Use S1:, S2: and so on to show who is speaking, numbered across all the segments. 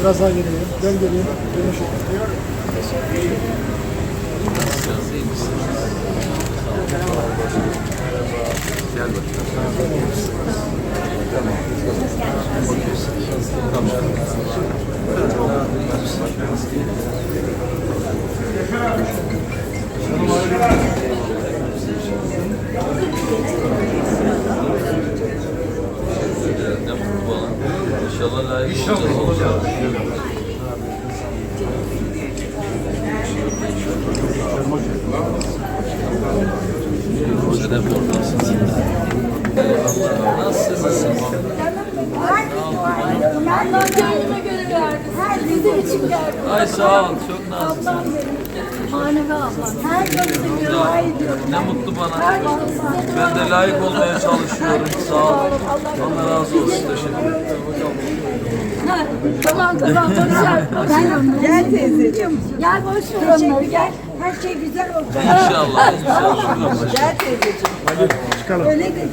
S1: Biraz daha geliyor. Ben geliyorum. Görüşürüz.
S2: Ne İnşallah layık olacağız. Sedef oradasın. Nasılsın?
S3: Allah gönlüme göre verdi. Bizim için geldi.
S2: Ay sağ ol. Çok nazlısın. Ne mutlu bana. Ben de layık olmaya çalışıyorum. Sağ ol. Allah razı olsun. Teşekkür ederim.
S3: Ha, Tamam tamam konuşalım.
S4: Gel teyzeciğim.
S3: Gel boş ver onları gel.
S4: Her şey güzel olacak.
S2: İnşallah. İnşallah.
S4: Gel teyzeciğim. Öyle dedim.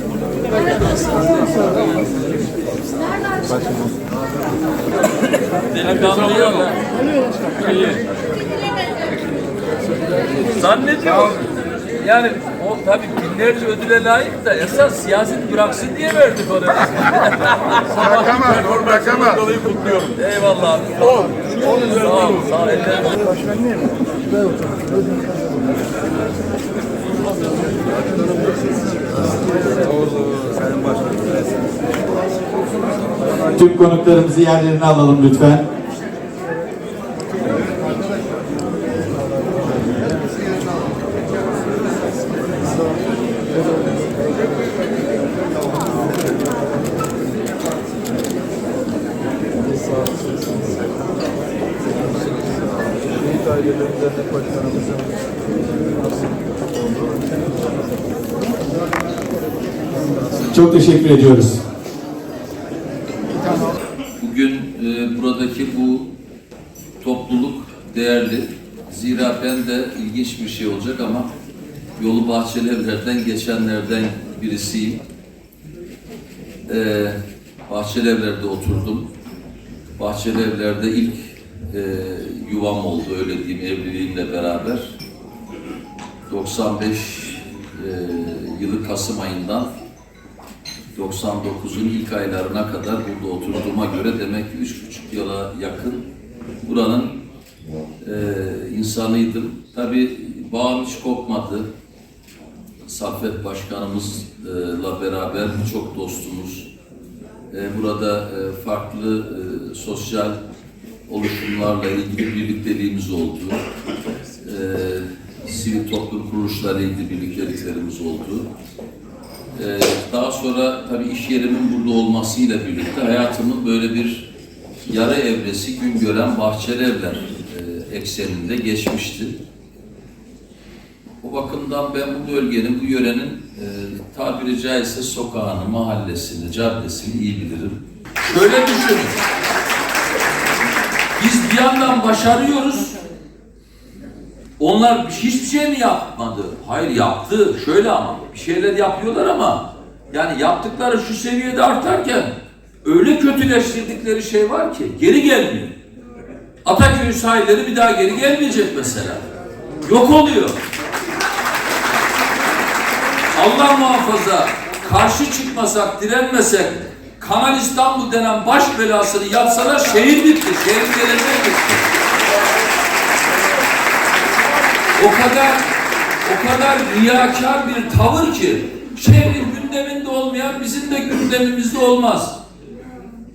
S2: Delikanlı ya. Zannediyorum. Yani o tabii binlerce ödüle layık da esas siyaset bıraksın diye verdik onu.
S5: Bırakamaz, bırakamaz.
S2: Dolayı kutluyorum. Eyvallah ol. Sağ ol. Sağ ol.
S6: Tüm konuklarımızı yerlerine alalım lütfen. Çok teşekkür ediyoruz.
S2: Bugün e, buradaki bu topluluk değerli. Zira ben de ilginç bir şey olacak ama yolu Bahçeli geçenlerden birisiyim. E, Bahçeli oturdum. Bahçeli ilk e, yuvam oldu öyle diyeyim evliliğimle beraber. 95 e, yılı Kasım ayından 99'un ilk aylarına kadar burada oturduğuma göre demek ki üç buçuk yıla yakın buranın e, insanıydım. Tabii bağım hiç kopmadı. Saffet Başkanımızla beraber çok dostumuz. E, burada e, farklı e, sosyal oluşumlarla ilgili birlikteliğimiz oldu. E, sivil toplum kuruluşlarıyla ilgili birlikteliklerimiz oldu. Ee, daha sonra tabii iş yerimin burada olmasıyla birlikte hayatımın böyle bir yarı evresi gün gören bahçeli evler e, ekseninde geçmişti. O bakımdan ben bu bölgenin, bu yörenin e, tabiri caizse sokağını, mahallesini, caddesini iyi bilirim. Şöyle düşünün. Biz bir yandan başarıyoruz, onlar hiçbir şey mi yapmadı? Hayır yaptı. Şöyle ama bir şeyler yapıyorlar ama yani yaptıkları şu seviyede artarken öyle kötüleştirdikleri şey var ki geri gelmiyor. Ataköy sahilleri bir daha geri gelmeyecek mesela. Yok oluyor. Allah muhafaza karşı çıkmasak, direnmesek Kanal İstanbul denen baş belasını yapsalar şehir bitti. Şehrin geleceği bitti. O kadar o kadar riyakar bir tavır ki şehrin gündeminde olmayan bizim de gündemimizde olmaz.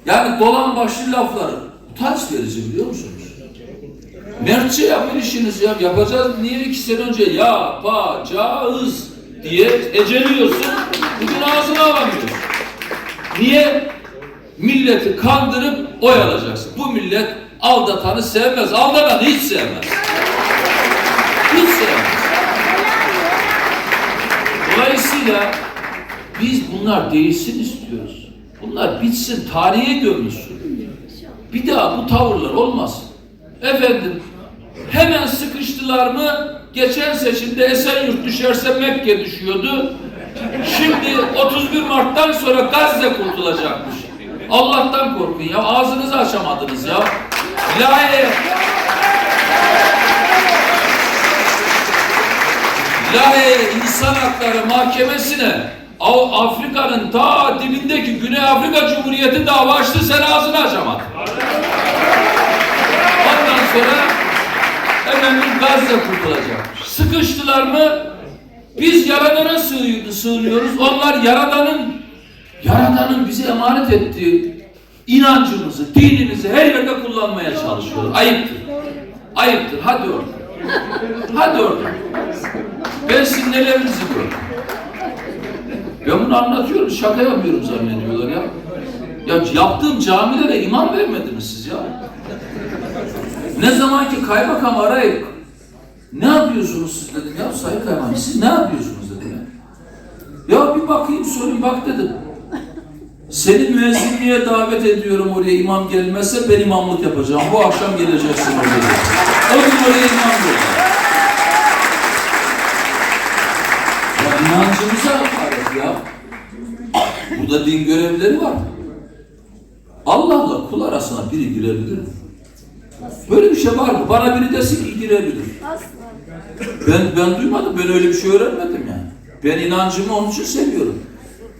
S2: Yani dolan başlı laflar utanç verici biliyor musunuz? Mertçe yapın işinizi ya. Yapacağız. Niye iki sene önce yapacağız diye eceliyorsun. Bugün ağzına alamıyorsun. Niye? Milleti kandırıp oy alacaksın. Bu millet aldatanı sevmez. Aldatanı hiç sevmez. Hiç sevmez. Dolayısıyla biz bunlar değilsin istiyoruz. Bunlar bitsin, tarihe gömülsün. Bir daha bu tavırlar olmaz. Efendim hemen sıkıştılar mı? Geçen seçimde Esenyurt düşerse Mekke düşüyordu. Şimdi 31 Mart'tan sonra Gazze kurtulacakmış. Allah'tan korkun ya. Ağzınızı açamadınız ya. Laye Lahey İnsan Hakları Mahkemesi'ne Afrika'nın ta dibindeki Güney Afrika Cumhuriyeti dava açtı sen ağzını açamadın. Ondan sonra efendim Gazze kurtulacak. Sıkıştılar mı biz Yaradan'a sığ- sığınıyoruz. Onlar Yaradan'ın Yaradan'ın bize emanet ettiği inancımızı, dinimizi her yerde kullanmaya çalışıyorlar. Ayıptır. Ayıptır. Hadi oradan. Hadi oradan. Ben sizin nelerinizi gördüm. Ben bunu anlatıyorum, şaka yapıyorum zannediyorlar ya. Ya yaptığım camilere imam vermediniz siz ya. Ne zaman ki kaymakam arayıp ne yapıyorsunuz siz dedim ya sayın kaymakam siz ne yapıyorsunuz dedim ya. Ya bir bakayım sorayım bak dedim. Seni müezzinliğe davet ediyorum oraya imam gelmezse ben imamlık yapacağım. Bu akşam geleceksin oraya. O gün oraya imam olacak. Ya inancımıza hakaret ya. Burada din görevlileri var. Allah'la kul arasına biri girebilir mi? Böyle bir şey var mı? Bana biri desin ki girebilir. Ben ben duymadım. Ben öyle bir şey öğrenmedim yani. Ben inancımı onun için seviyorum.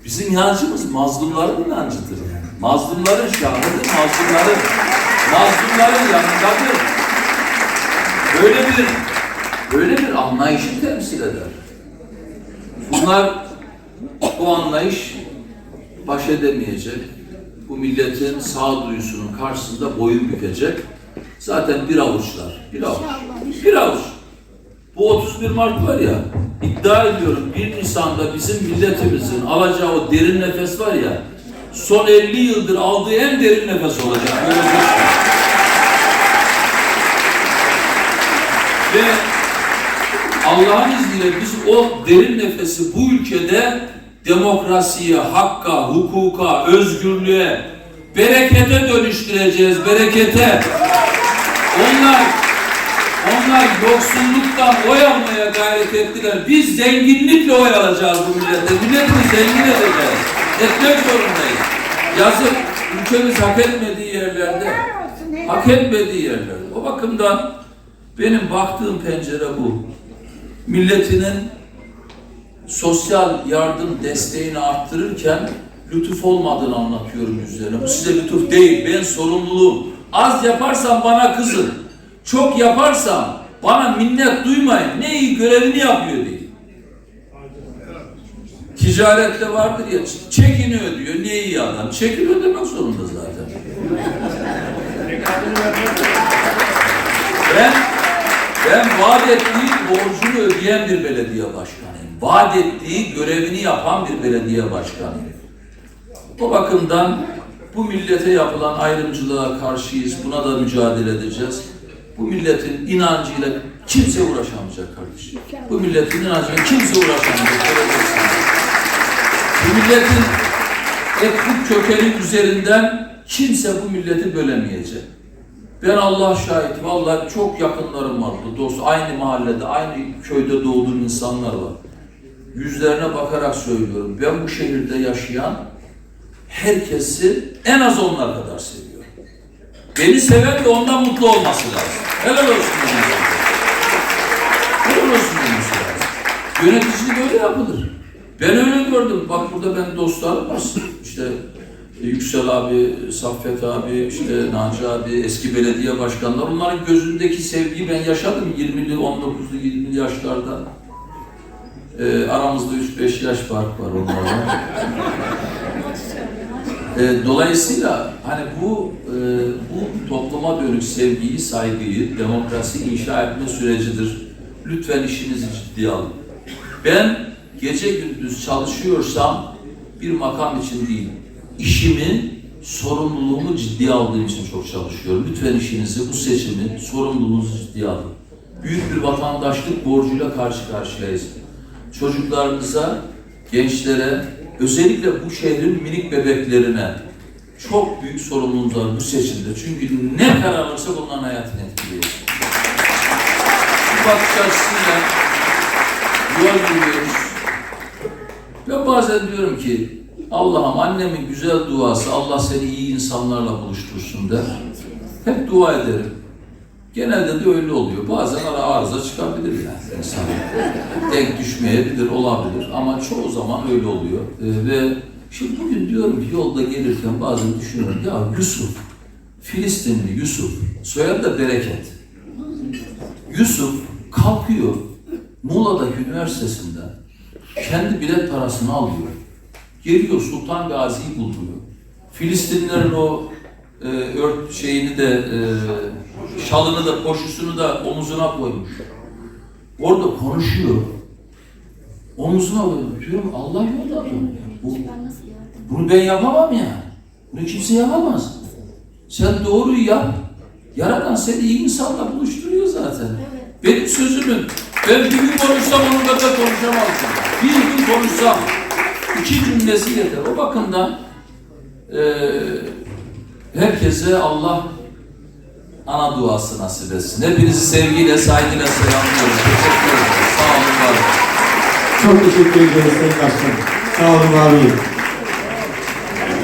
S2: Bizim inancımız mazlumların inancıdır. Mazlumların şahıdır, mazlumların. Mazlumların yanındadır. Böyle bir böyle bir anlayışı temsil eder. Bunlar bu anlayış baş edemeyecek. Bu milletin sağduyusunun karşısında boyun bükecek. Zaten bir avuçlar. Bir avuç. Bir avuç. Bu 31 Mart var ya, iddia ediyorum 1 Nisan'da bizim milletimizin alacağı o derin nefes var ya, son 50 yıldır aldığı en derin nefes olacak. Ve Allah'ın izniyle biz o derin nefesi bu ülkede demokrasiye, hakka, hukuka, özgürlüğe, berekete dönüştüreceğiz, berekete. Onlar onlar yoksulluktan oy almaya gayret ettiler. Biz zenginlikle oy alacağız bu millete. Milletimizi zengin edeceğiz. Etmek zorundayız. Yazık ülkemiz hak etmediği yerlerde, hak etmediği yerlerde. O bakımdan benim baktığım pencere bu. Milletinin sosyal yardım desteğini arttırırken lütuf olmadığını anlatıyorum üzerine. Bu size lütuf değil, ben sorumluluğum. Az yaparsam bana kızın. Çok yaparsam bana minnet duymayın. Ne iyi görevini yapıyor diye. Ticarette vardır ya, çekini ödüyor. Niye iyi adam? Çekini ödemek zorunda zaten. Ben ben vaat ettiği borcunu ödeyen bir belediye başkanıyım. Vaat ettiği görevini yapan bir belediye başkanıyım. O bakımdan bu millete yapılan ayrımcılığa karşıyız. Buna da mücadele edeceğiz. Bu milletin inancıyla kimse uğraşamayacak kardeşim. Bu milletin inancıyla kimse uğraşamayacak. Bu milletin etnik kökeni üzerinden kimse bu milleti bölemeyecek. Ben Allah şahit, vallahi çok yakınlarım var, dost, aynı mahallede, aynı köyde doğduğum insanlar var. Yüzlerine bakarak söylüyorum, ben bu şehirde yaşayan herkesi en az onlar kadar seviyorum. Beni seven de ondan mutlu olması lazım. Helal olsun. Helal olsun. Yöneticilik öyle yapılır. Ben öyle gördüm. Bak burada ben dostlarım var. İşte e, Yüksel abi, Saffet abi, işte Naci abi, eski belediye başkanları. Onların gözündeki sevgiyi ben yaşadım 20'li, 19'lu, 20'li yaşlarda. Ee, aramızda 3-5 yaş fark var onlarla. Ee, dolayısıyla hani bu e, bu topluma dönük sevgiyi, saygıyı, demokrasi inşa etme sürecidir. Lütfen işinizi ciddiye alın. Ben gece gündüz çalışıyorsam bir makam için değil, işimi, sorumluluğumu ciddiye aldığım için çok çalışıyorum. Lütfen işinizi, bu seçimi, sorumluluğunuzu ciddiye alın. Büyük bir vatandaşlık borcuyla karşı karşıyayız. Çocuklarınıza, gençlere, özellikle bu şehrin minik bebeklerine çok büyük sorumluluğumuz var bu seçimde. Çünkü ne karar alırsak onların hayatını etkiliyoruz. Bu bakış açısıyla yol yürüyoruz. Ben bazen diyorum ki Allah'ım annemin güzel duası Allah seni iyi insanlarla buluştursun der. Hep dua ederim. Genelde de öyle oluyor. Bazen ara arıza çıkabilir yani insan. Denk düşmeyebilir, olabilir ama çoğu zaman öyle oluyor. Ee, ve şimdi bugün diyorum ki yolda gelirken bazen düşünüyorum ya Yusuf, Filistinli Yusuf, soyadı da Bereket. Yusuf kalkıyor Muğla'daki üniversitesinden kendi bilet parasını alıyor. Geliyor Sultan Gazi'yi buluyor. Filistinlerin o e, ört şeyini de e, şalını da koşusunu da omuzuna koymuş. Orada konuşuyor. Omuzuna koyuyor. Diyorum Allah yolladı. Bu, bunu ben yapamam ya. Bunu kimse yapamaz. Sen doğruyu yap. Yaratan seni iyi insanla buluşturuyor zaten. Benim sözümün, ben bir gün konuşsam onun kadar konuşamazsın. Bir gün konuşsam, iki cümlesi yeter. O bakımdan eee herkese Allah ana duası nasip etsin. Hepinizi sevgiyle, saygıyla selamlıyorum. Teşekkür ederim. Sağ olun, var olun.
S6: Çok teşekkür ederiz Sayın Başkanım. Sağ olun, var olun.